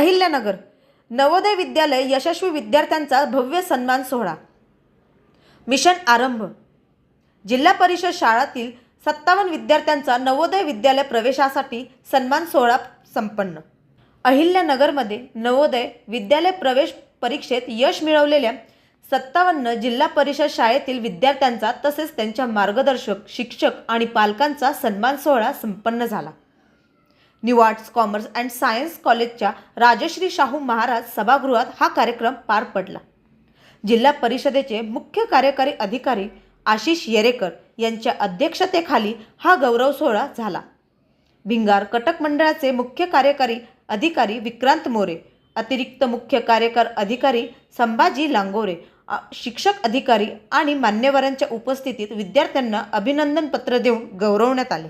अहिल्यानगर नवोदय विद्यालय यशस्वी विद्यार्थ्यांचा भव्य सन्मान सोहळा. मिशन आरंभ. जिल्हा परिषद शाळातील सत्तावन्न विद्यार्थ्यांचा नवोदय विद्यालय प्रवेशासाठी सन्मान सोहळा संपन्न. अहिल्यानगरमध्ये नवोदय विद्यालय प्रवेश परीक्षेत यश मिळवलेल्या सत्तावन्न जिल्हा परिषद शाळेतील विद्यार्थ्यांचा तसेच त्यांच्या मार्गदर्शक शिक्षक आणि पालकांचा सन्मान सोहळा संपन्न झाला. New arts commerce and science कॉलेजच्या राजश्री शाहू महाराज सभागृहात हा कार्यक्रम पार पडला. जिल्हा परिषदेचे मुख्य कार्यकारी अधिकारी आशिष येरेकर यांच्या अध्यक्षतेखाली हा गौरव सोहळा झाला. भिंगार कटक मंडळाचे मुख्य कार्यकारी अधिकारी विक्रांत मोरे अतिरिक्त मुख्य कार्यकार अधिकारी संभाजी लांगोरे शिक्षक अधिकारी आणि मान्यवरांच्या उपस्थितीत विद्यार्थ्यांना अभिनंदनपत्र देऊन गौरवण्यात आले.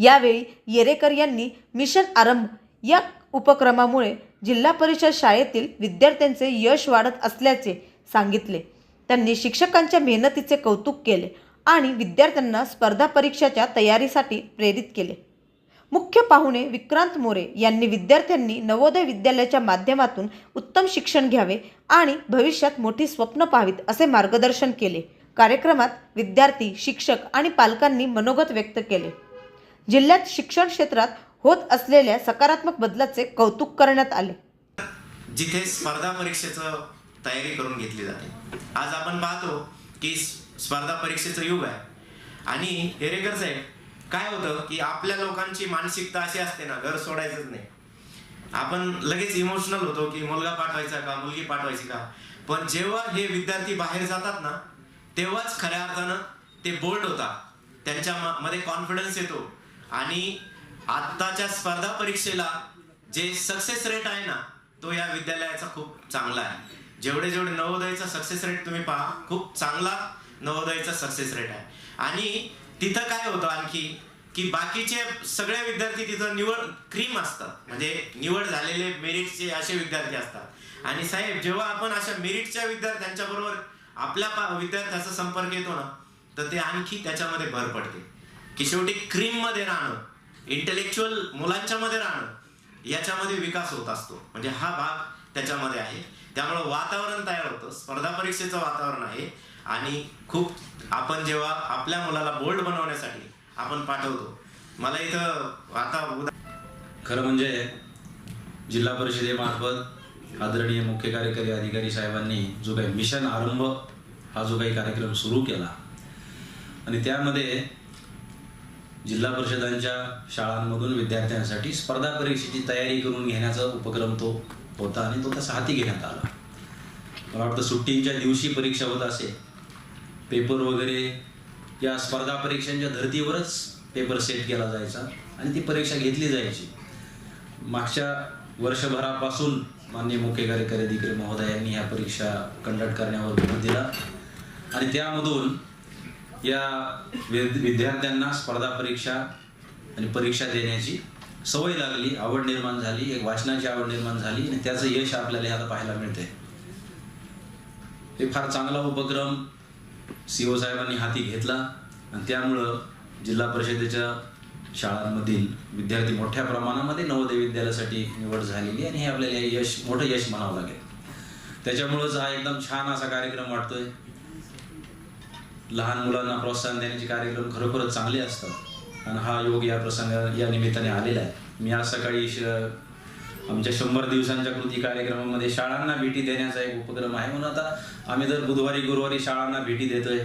यावेळी येरेकर यांनी मिशन आरंभ या उपक्रमामुळे जिल्हा परिषद शाळेतील विद्यार्थ्यांचे यश वाढत असल्याचे सांगितले. त्यांनी शिक्षकांच्या मेहनतीचे कौतुक केले आणि विद्यार्थ्यांना स्पर्धा परीक्षाच्या तयारीसाठी प्रेरित केले. मुख्य पाहुणे विक्रांत मोरे यांनी विद्यार्थ्यांनी नवोदय विद्यालयाच्या माध्यमातून उत्तम शिक्षण घ्यावे आणि भविष्यात मोठी स्वप्न पाहावीत असे मार्गदर्शन केले. कार्यक्रमात विद्यार्थी शिक्षक आणि पालकांनी मनोगत व्यक्त केले. जिल्ह्यात शिक्षण क्षेत्रात होत असलेल्या सकारात्मक बदलाचे कौतुक करण्यात आले. जिथे स्पर्धा परीक्षेचं तयारी करून घेतली जाते. आज आपण पाहतो की स्पर्धा परीक्षेचं युग आहे. आणि हेरेकर साहेब काय होतं की आपल्या लोकांची मानसिकता अशी असते ना घर सोडायचंच नाही. आपण लगेच इमोशनल होतो की मुलगा पाठवायचा का मुलगी पाठवायची का? पण जेव्हा हे विद्यार्थी बाहेर जातात ना तेव्हाच खऱ्या अर्थानं ते बोल्ड होतात. त्यांच्या मध्ये कॉन्फिडन्स येतो. आणि आत्ताच्या स्पर्धा परीक्षेला जे सक्सेस रेट आहे ना तो या विद्यालयाचा खूप चांगला आहे. जेवढे जेवढे नवोदयचा सक्सेस रेट तुम्ही पहा खूप चांगला नवोदयचा सक्सेस रेट आहे. आणि तिथं काय होतं आणखी की बाकीचे सगळे विद्यार्थी तिथं निवड क्रीम असतात. म्हणजे निवड झालेले मेरिटचे असे विद्यार्थी असतात. आणि साहेब जेव्हा आपण अशा मेरिटच्या विद्यार्थ्यांच्या बरोबर आपल्या विद्यार्थ्याचा संपर्क येतो ना तर ते आणखी त्याच्यामध्ये भर पडते. की शेवटी क्रीममध्ये राहणं इंटेलेक्च्युअल मुलांच्या मध्ये राहणं याच्यामध्ये विकास होत असतो. म्हणजे हा भाग त्याच्यामध्ये आहे. त्यामुळं वातावरण तयार होतं. स्पर्धा परीक्षेचं वातावरण आहे. आणि खूप आपण जेव्हा आपल्या मुलाला बोल्ड बनवण्यासाठी आपण पाठवतो. मला इथं आता उदा खरं म्हणजे जिल्हा परिषदेमार्फत आदरणीय मुख्य कार्यकारी अधिकारी साहेबांनी जो काही मिशन आरंभ हा जो काही कार्यक्रम सुरू केला. आणि त्यामध्ये जिल्हा परिषदांच्या शाळांमधून विद्यार्थ्यांसाठी स्पर्धा परीक्षेची तयारी करून घेण्याचा उपक्रम तो होता आणि तो तसा हाती घेण्यात आला. मला वाटतं सुट्टींच्या दिवशी परीक्षा होत असे पेपर वगैरे या स्पर्धा परीक्षांच्या धर्तीवरच पेपर सेट केला जायचा आणि ती परीक्षा घेतली जायची. मागच्या वर्षभरापासून माननीय मुख्य कार्यकारी अधिकारी महोदयांनी ह्या परीक्षा कंडक्ट करण्यावर भर दिला. आणि त्यामधून या विद्यार्थ्यांना स्पर्धा परीक्षा आणि परीक्षा देण्याची सवय लागली आवड निर्माण झाली एक वाचनाची आवड निर्माण झाली आणि त्याचं यश आपल्याला ह्याला पाहायला मिळते हे फार चांगला उपक्रम सी ओ साहेबांनी हाती घेतला आणि त्यामुळं जिल्हा परिषदेच्या शाळांमधील विद्यार्थी मोठ्या प्रमाणामध्ये नवोदय विद्यालयासाठी निवड झालेली आणि हे आपल्याला यश मोठं यश म्हणावं लागेल. त्याच्यामुळंच हा एकदम छान असा कार्यक्रम वाटतोय. लहान मुलांना प्रोत्साहन देण्याचे कार्यक्रम खरोखरच चांगले असतात. आणि हा योग या प्रसंगा या निमित्ताने आलेला आहे. मी आज सकाळी श- आमच्या शंभर दिवसांच्या कृती कार्यक्रमामध्ये शाळांना भेटी देण्याचा एक उपक्रम आहे. म्हणून आता आम्ही जर बुधवारी गुरुवारी शाळांना भेटी देतोय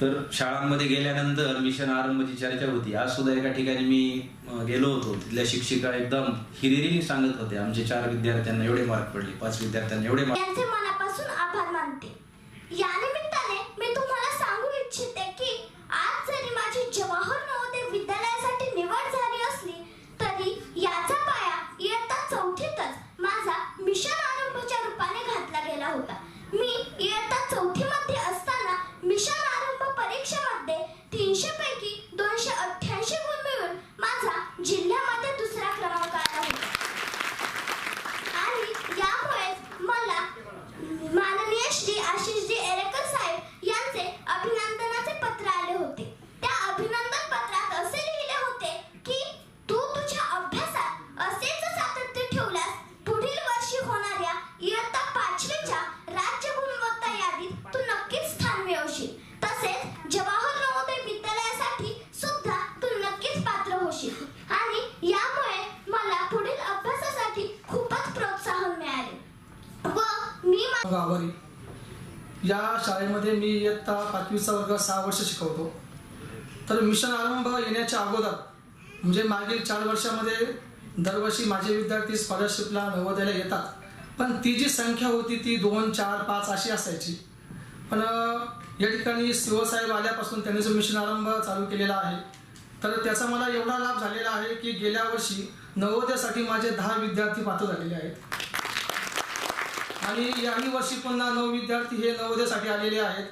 तर शाळांमध्ये गेल्यानंतर मिशन आरंभची चर्चा होती. आज सुद्धा एका ठिकाणी मी गेलो होतो. तिथल्या शिक्षिका एकदम हिरिरीने सांगत होते. आमचे चार विद्यार्थ्यांना एवढे मार्क पडले पाच विद्यार्थ्यांना एवढे मार्क मनापासून आभार मानते या निमित्ताने मी तुम्हाला सांगू इच्छिते की आज जरी माझी जवाहर नवोदय विद्यालयासाठी निवड झाली असली तरी याचा पाया इयत्ता चौथीतच माझा मिशन आरंभच्या रूपाने घातला गेला होता मी इयत्ता चौथीमध्ये असताना मिशन आरंभ परीक्षेमध्ये तीनशे पैकी दोनशे अठ्ठ्याऐंशी गुण मिळून माझा जिल्ह्यामध्ये दुसरा क्रमांक आला होता आणि यामुळे मला माननीय श्री आशिषजी एरेकर या शाळेमध्ये मी इयत्ता पाचवीचा वर्ग सहा वर्ष शिकवतो. तर मिशन आरंभ येण्याच्या अगोदर म्हणजे मागील चार वर्षामध्ये दरवर्षी माझे विद्यार्थी स्कॉलरशिपला नवोदयाला येतात. पण ती जी संख्या होती ती दोन चार पाच अशी असायची. पण या ठिकाणी शिवसाहेब आल्यापासून त्यांनी जो मिशन आरंभ चालू केलेला आहे तर त्याचा मला एवढा लाभ झालेला आहे की गेल्या वर्षी नवोदयासाठी माझे दहा विद्यार्थी पात्र झालेले आहेत. आणि याही वर्षी पुन्हा नऊ विद्यार्थी हे नवोदयासाठी आलेले आहेत.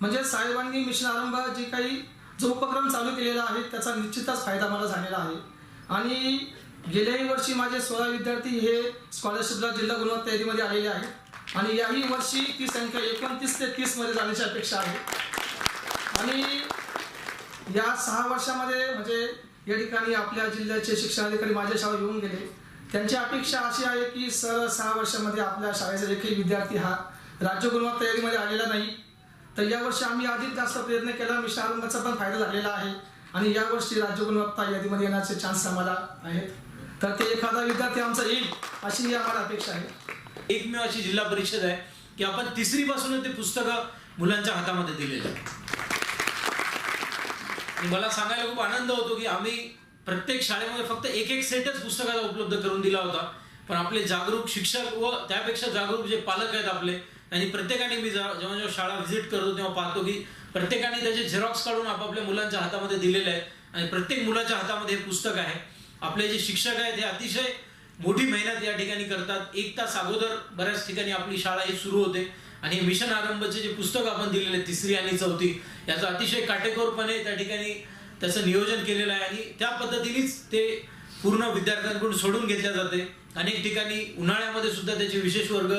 म्हणजे साहेबांनी मिशन आरंभ जे काही जो उपक्रम चालू केलेला आहे त्याचा निश्चितच फायदा मला झालेला आहे. आणि गेल्याही वर्षी माझे सोळा विद्यार्थी हे स्कॉलरशिपला जिल्हा गुणवत्ता यादीमध्ये आलेले आहेत. आणि याही वर्षी ती संख्या एकोणतीस ते तीसमध्ये जाण्याची अपेक्षा आहे. आणि या सहा वर्षामध्ये म्हणजे या ठिकाणी आपल्या जिल्ह्याचे शिक्षणाधिकारी माझ्या शाळेत येऊन गेले. त्यांची अपेक्षा अशी आहे की सर सहा वर्षामध्ये आपल्या शाळेचा एकही विद्यार्थी हा राज्य गुणवत्ता यादीमध्ये आलेला नाही. तर यावर्षी आम्ही अधिक जास्त प्रयत्न केला. मिश्रारंगाचा पण फायदा झालेला आहे. आणि यावर्षी राज्य गुणवत्ता यादीमध्ये येण्याचे चान्स आम्हाला आहेत. तर ते एखादा विद्यार्थी आमचा येईल अशी आम्हाला अपेक्षा आहे. एकमेव अशी जिल्हा परिषद आहे की आपण तिसरी पासून ते पुस्तकं मुलांच्या हातामध्ये दिलेलं आहे मला सांगायला खूप आनंद होतो की आम्ही प्रत्येक शाळेमध्ये फक्त एक एक सेटच पुस्तकाचा उपलब्ध करून दिला होता. पण आपले जागरूक शिक्षक व त्यापेक्षा जागरूक जे पालक आहेत आपले आणि प्रत्येकाने मी जेव्हा जेव्हा जेव्हा शाळा व्हिजिट करतो तेव्हा पाहतो की प्रत्येकाने त्याचे झेरॉक्स काढून आपापल्या मुलांच्या हातामध्ये दिलेले आहे. आणि प्रत्येक मुलाच्या हातामध्ये हे पुस्तक आहे. आपले जे शिक्षक आहेत हे अतिशय मोठी मेहनत या ठिकाणी करतात. एक तास अगोदर बऱ्याच ठिकाणी आपली शाळा ही सुरू होते. आणि मिशन आरंभचे जे पुस्तक आपण दिलेले तिसरी आणि चौथी याचं अतिशय काटेकोरपणे त्या ठिकाणी त्याचं नियोजन केलेलं आहे आणि त्या पद्धतीनेच ते पूर्ण विद्यार्थ्यांकडून सोडून घेतल्या जाते. अनेक ठिकाणी उन्हाळ्यामध्ये सुद्धा त्याचे विशेष वर्ग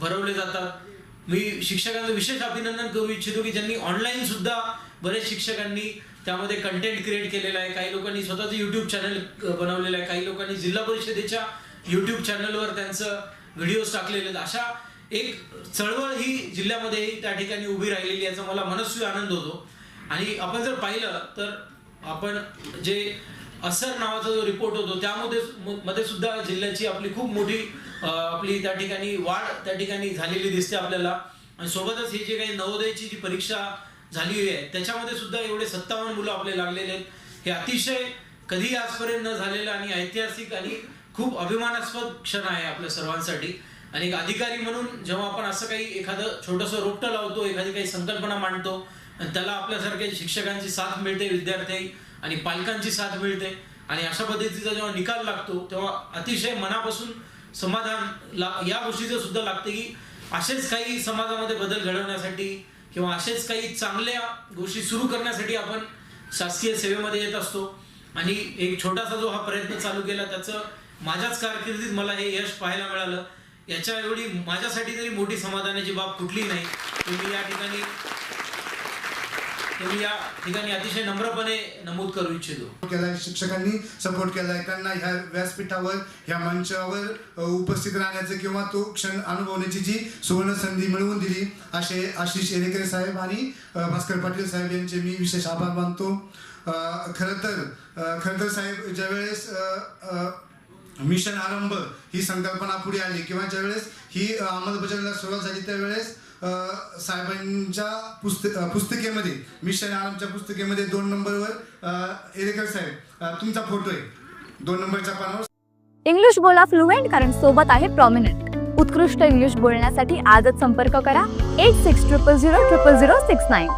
भरवले जातात. मी शिक्षकांचं विशेष अभिनंदन करू इच्छितो की ज्यांनी ऑनलाईन सुद्धा बरेच शिक्षकांनी त्यामध्ये कंटेंट क्रिएट केलेलं आहे. काही लोकांनी स्वतःचं युट्यूब चॅनल बनवलेलं आहे. काही लोकांनी जिल्हा परिषदेच्या युट्यूब चॅनलवर त्यांचं व्हिडिओज टाकलेले आहेत. अशा एक चळवळ ही जिल्ह्यामध्ये त्या ठिकाणी उभी राहिलेली याचा मला मनस्वी आनंद होतो. आणि आपण जर पाहिलं तर आपण जे असर नावाचा जो रिपोर्ट होतो त्यामध्ये मध्ये सुद्धा जिल्ह्याची आपली खूप मोठी आपली त्या ठिकाणी वाढ त्या ठिकाणी झालेली दिसते आपल्याला. आणि सोबतच ही जी काही नवोदयची जी परीक्षा झाली आहे त्याच्यामध्ये सुद्धा एवढे सत्तावन्न मुलं आपले लागलेले आहेत. हे अतिशय कधी आजपर्यंत न झालेलं आणि ऐतिहासिक आणि खूप अभिमानास्पद क्षण आहे आपल्या सर्वांसाठी. आणि एक अधिकारी म्हणून जेव्हा आपण असं काही एखादं छोटंसं रोपटं लावतो एखादी काही संकल्पना मांडतो त्याला आपल्यासारख्या शिक्षकांची साथ मिळते विद्यार्थी आणि पालकांची साथ मिळते. आणि अशा पद्धतीचा जेव्हा निकाल लागतो तेव्हा अतिशय मनापासून समाधान ला या गोष्टीचं सुद्धा लागते की असेच काही समाजामध्ये बदल घडवण्यासाठी किंवा असेच काही चांगल्या गोष्टी सुरू करण्यासाठी आपण शासकीय सेवेमध्ये येत असतो. आणि एक छोटासा जो हा प्रयत्न चालू केला त्याचं माझ्याच कारकिर्दीत मला हे यश पाहायला मिळालं. याच्या एवढी माझ्यासाठी तरी मोठी समाधानाची बाब कुठली नाही. तुम्ही या ठिकाणी ते मी या ठिकाणी अतिशय नम्रपणे नमूद करू इच्छितो. केलाय शिक्षकांनी सपोर्ट केलाय त्यांना ह्या व्यासपीठावर ह्या मंचावर उपस्थित राहण्याचं किंवा तो क्षण अनुभवण्याची जी सुवर्ण संधी मिळवून दिली असे आशिष येरेकरे साहेब आणि भास्कर पाटील साहेब यांचे मी विशेष आभार मानतो. खरं तर अ, खरं तर साहेब ज्यावेळेस मिशन आरंभ ही संकल्पना पुढे आली किंवा ज्यावेळेस ही अंमलबजावणीला सुरुवात झाली त्यावेळेस साहेबांच्या पुस्तक पुस्तिकेमध्ये मिशन आरामच्या पुस्तिकेमध्ये दोन नंबरवर एरेकर साहेब तुमचा फोटो आहे. दोन नंबरच्या पानावर. इंग्लिश बोला फ्लुएंट कारण सोबत आहे प्रॉमिनंट उत्कृष्ट इंग्लिश बोलण्यासाठी आजच संपर्क करा. Eight six triple zero triple zero six nine